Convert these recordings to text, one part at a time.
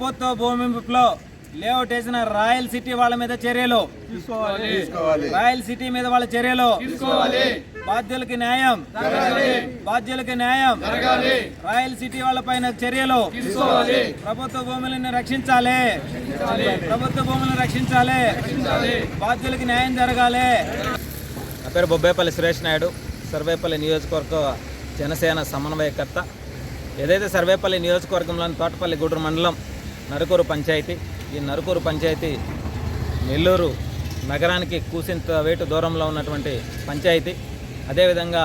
ప్రభుత్వ భూమిలో లేఅవుట్ వేసిన రాయల్ సిటీ వాళ్ళ మీద చర్యలు? రాయల్ సిటీ మీద వాళ్ళ చర్యలు? బాధ్యులకి న్యాయం. బాధ్యులకి న్యాయం. రాయల్ సిటీ వాళ్ళ పైన చర్యలు? ప్రభుత్వ భూములను రక్షించాలి. ప్రభుత్వ భూములను రక్షించాలి. బాధ్యులకి న్యాయం జరగాలి. నా పేరు బొబ్బేపల్లి సురేష్ నాయుడు. సర్వేపల్లి నియోజకవర్గ జనసేన సమన్వయకర్త. ఏదైతే సర్వేపల్లి నియోజకవర్గంలోని తోటపల్లి గూడూరు మండలం నరుకూరు పంచాయతీ. ఈ నరుకూరు పంచాయతీ నెల్లూరు నగరానికి కూసింత వేటు దూరంలో ఉన్నటువంటి పంచాయతీ. అదేవిధంగా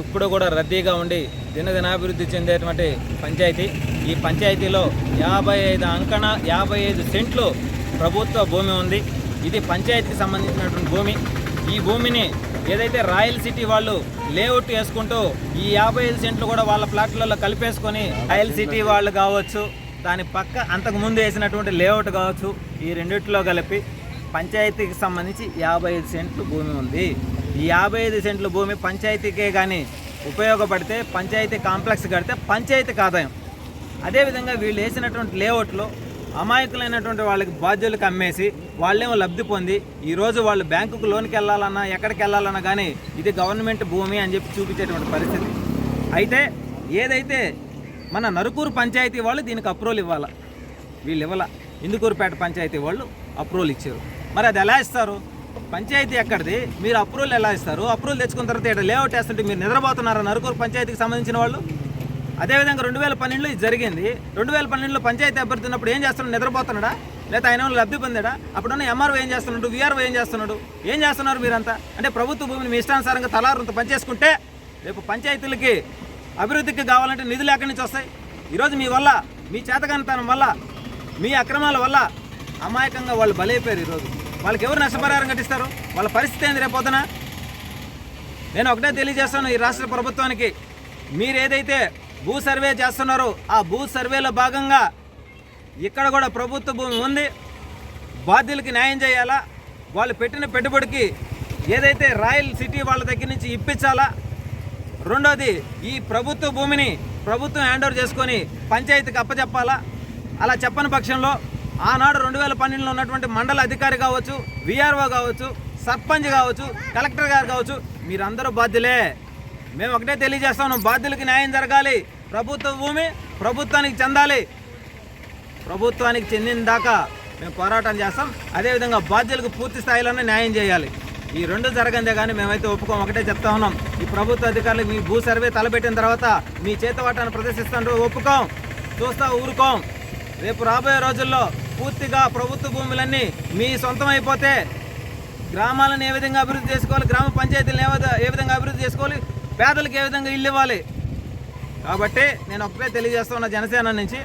ఎప్పుడు కూడా రద్దీగా ఉండి దినదినాభివృద్ధి చెందేటువంటి పంచాయతీ. ఈ పంచాయతీలో యాభై ఐదు అంకణ యాభై ఐదు సెంట్లు ప్రభుత్వ భూమి ఉంది. ఇది పంచాయతీకి సంబంధించినటువంటి భూమి. ఈ భూమిని ఏదైతే రాయల్ సిటీ వాళ్ళు లేఅవుట్ వేసుకుంటూ ఈ యాభై ఐదు సెంట్లు కూడా వాళ్ళ ప్లాట్లలో కలిపేసుకొని రాయల్ సిటీ వాళ్ళు కావచ్చు దాని పక్క అంతకు ముందు వేసినటువంటి లేఅవుట్ కావచ్చు ఈ రెండిట్లో కలిపి పంచాయతీకి సంబంధించి యాభై ఐదు సెంట్లు భూమి ఉంది. ఈ యాభై ఐదు సెంట్ల భూమి పంచాయతీకే కానీ ఉపయోగపడితే పంచాయతీ కాంప్లెక్స్ కడితే పంచాయతీకి ఆదాయం అదేవిధంగా వీళ్ళు వేసినటువంటి లేఅవుట్లో అమాయకులైనటువంటి వాళ్ళకి బాధ్యులకు అమ్మేసి వాళ్ళేమో లబ్ధి పొంది ఈరోజు వాళ్ళు బ్యాంకుకు లోన్కి వెళ్ళాలన్నా ఎక్కడికి వెళ్ళాలన్నా కానీ ఇది గవర్నమెంట్ భూమి అని చెప్పి చూపించేటువంటి పరిస్థితి. అయితే ఏదైతే మన నరుకూరు పంచాయతీ వాళ్ళు దీనికి అప్రూవల్ ఇవ్వాలి? వీళ్ళు ఇవ్వాల? ఇందుకూరుపేట పంచాయతీ వాళ్ళు అప్రూవల్ ఇచ్చారు. మరి అది ఎలా ఇస్తారు? పంచాయతీ ఎక్కడిది? మీరు అప్రూవల్ ఎలా ఇస్తారు? అప్రూవల్ తెచ్చుకున్న తర్వాత ఇక్కడ లేఅవుట్ వేస్తుంటే మీరు నిద్రపోతున్నారా నరుకూరు పంచాయతీకి సంబంధించిన వాళ్ళు? అదేవిధంగా రెండు వేల పన్నెండులో ఇది జరిగింది. రెండు వేల పన్నెండులో పంచాయతీ అభ్యర్థి ఉన్నప్పుడు ఏం చేస్తున్నాడు? నిద్రపోతున్నాడా? లేదా ఆయన లబ్ధి పొందాడా? అప్పుడున్న ఎంఆర్ఓ ఏం చేస్తున్నాడు? వీఆర్ఓ ఏం చేస్తున్నాడు? ఏం చేస్తున్నారు మీరంతా? అంటే ప్రభుత్వ భూమిని మీ ఇష్టానుసారంగా తలారంత పనిచేసుకుంటే రేపు పంచాయతీలకి అభివృద్ధికి కావాలంటే నిధులు ఎక్కడి నుంచి వస్తాయి? ఈరోజు మీ వల్ల మీ చేతకానితనం వల్ల మీ అక్రమాల వల్ల అమాయకంగా వాళ్ళు బలైపోయారు ఈరోజు. వాళ్ళకి ఎవరు నష్టపరిహారం కట్టిస్తారు? వాళ్ళ పరిస్థితి ఏంది రేపొద్దున నేను ఒకటే తెలియజేస్తాను ఈ రాష్ట్ర ప్రభుత్వానికి. మీరు ఏదైతే భూ సర్వే చేస్తున్నారో ఆ భూ సర్వేలో భాగంగా ఇక్కడ కూడా ప్రభుత్వ భూమి ఉంది. బాధ్యులకి న్యాయం చేయాలా? వాళ్ళు పెట్టిన పెట్టుబడికి ఏదైతే రాయల్ సిటీ వాళ్ళ దగ్గర నుంచి ఇప్పించాలా? రెండోది ఈ ప్రభుత్వ భూమిని ప్రభుత్వం హ్యాండ్ ఓవర్ చేసుకొని పంచాయతీకి అప్పచెప్పాలా అలా చెప్పని పక్షంలో ఆనాడు రెండు వేల పన్నెండులో ఉన్నటువంటి మండల అధికారి కావచ్చు విఆర్ఓ కావచ్చు సర్పంచ్ కావచ్చు కలెక్టర్ గారు కావచ్చు మీరందరూ బాధ్యులే. మేము ఒకటే తెలియజేస్తాము బాధ్యులకి న్యాయం జరగాలి. ప్రభుత్వ భూమి ప్రభుత్వానికి చెందాలి. ప్రభుత్వానికి చెందిన దాకా మేము పోరాటం చేస్తాం. అదేవిధంగా బాధ్యులకు పూర్తి స్థాయిలోనే న్యాయం చేయాలి. ఈ రెండు జరగందే కానీ మేమైతే ఒప్పుకోం. ఒకటే చెప్తా ఉన్నాం. ఈ ప్రభుత్వ అధికారులు మీ భూ సర్వే తలపెట్టిన తర్వాత మీ చేతవాటాన్ని ప్రదర్శిస్తాను ఒప్పుకోం. చూస్తా ఊరుకోం. రేపు రాబోయే రోజుల్లో పూర్తిగా ప్రభుత్వ భూములన్నీ మీ సొంతం అయిపోతే గ్రామాలను ఏ విధంగా అభివృద్ధి చేసుకోవాలి గ్రామ పంచాయతీలను ఏ ఏ విధంగా అభివృద్ధి చేసుకోవాలి పేదలకు ఏ విధంగా ఇల్లు ఇవ్వాలి. కాబట్టి నేను ఒకటే తెలియజేస్తున్నా జనసేన నుంచి.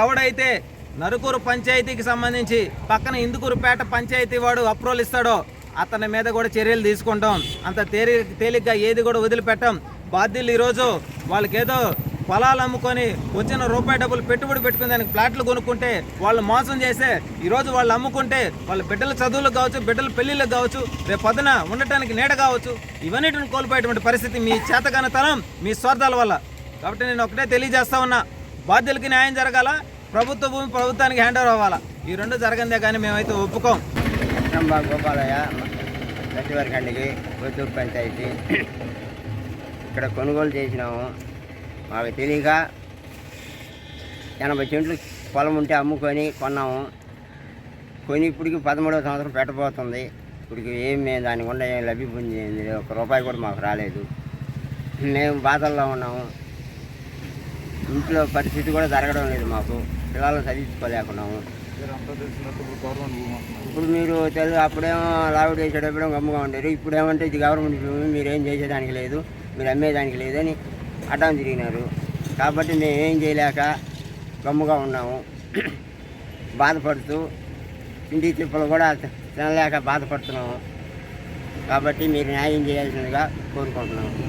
ఎవడైతే నరుకూరు పంచాయతీకి సంబంధించి పక్కన ఇందుకూరుపేట పంచాయతీ వాడు అప్రూవల్ ఇస్తాడో అతని మీద కూడా చర్యలు తీసుకుంటాం. అంత తేలి తేలిగ్గా ఏది కూడా వదిలిపెట్టాం. బాధ్యులు ఈరోజు వాళ్ళకేదో పొలాలు అమ్ముకొని వచ్చిన రూపాయి డబ్బులు పెట్టుబడి పెట్టుకుని దానికి ప్లాట్లు కొనుక్కుంటే వాళ్ళు మోసం చేస్తే ఈరోజు వాళ్ళు అమ్ముకుంటే వాళ్ళ బిడ్డల చదువులకు కావచ్చు బిడ్డల పెళ్ళిళ్ళకి కావచ్చు రేపు పొద్దున ఉండటానికి నీడ కావచ్చు ఇవన్నిటిని కోల్పోయేటువంటి పరిస్థితి మీ చేతగానతనం మీ స్వార్థాల వల్ల. కాబట్టి నేను ఒకటే తెలియజేస్తా ఉన్నా బాధ్యులకి న్యాయం జరగాల ప్రభుత్వ భూమి ప్రభుత్వానికి హ్యాండ్ ఓవర్ అవ్వాలా. ఈ రెండు జరగందే కానీ మేమైతే ఒప్పుకోం. రంభా గోపాలయ్య గట్టివరకండికి పుత్తూరు పంచాయతీ. ఇక్కడ కొనుగోలు చేసినాము. మాకు తెలియక ఎనభై సెంట్లు పొలం ఉంటే అమ్ముకొని కొన్నాము. కొని ఇప్పటికి పదమూడవ సంవత్సరం పెట్టబోతుంది. ఇప్పటికి ఏం మేము దాని గుండా ఏం లభ్య పొందింది ఒక రూపాయి కూడా మాకు రాలేదు. మేము బాధల్లో ఉన్నాము. ఇంట్లో పరిస్థితి కూడా జరగడం లేదు మాకు. పిల్లలు చదివించుకోలేకున్నాము. ఇప్పుడు మీరు తెలుగు అప్పుడేమో లావుడ్ వేసేటప్పుడు గమ్ముగా ఉండేది ఇప్పుడు ఏమంటే ఇది గవర్నమెంట్ భూమి మీరు ఏం చేసేదానికి లేదు మీరు అమ్మేదానికి లేదని అడ్డం తిరిగినారు. కాబట్టి మేము ఏం చేయలేక గమ్ముగా ఉన్నాము. బాధపడుతూ ఇంటి తిప్పలు కూడా తినలేక బాధపడుతున్నాము. కాబట్టి మీరు న్యాయం చేయాల్సిందిగా కోరుకుంటున్నాము.